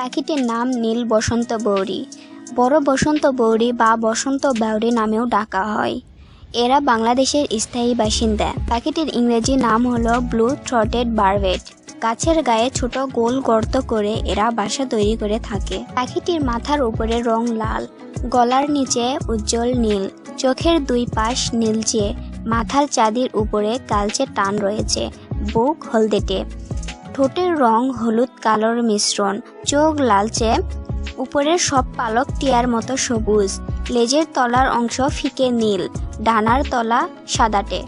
পাখিটির নাম নীল বসন্ত বৌরি। বড় বসন্ত বৌরি বা বসন্ত বাউরি নামেও ডাকা হয়। এরা বাংলাদেশের স্থায়ী বাসিন্দা। পাখিটির ইংরেজি নাম হলো ব্লু থ্রটেড বারবেট গাছের গায়ে ছোট গোল গর্ত করে এরা বাসা তৈরি করে থাকে। পাখিটির মাথার উপরে রং লাল, গলার নিচে উজ্জ্বল নীল, চোখের দুই পাশ নীলচে, মাথার চাঁদির উপরে কালচে টান রয়েছে, বুক হলদেটে। ঠোঁটের রং হলুদ কালোর মিশ্রণ, চোখ লালচে, উপরের সব পালক টিয়ার মতো সবুজ, লেজের তলার অংশ ফিকে নীল, ডানার তলা সাদাটে।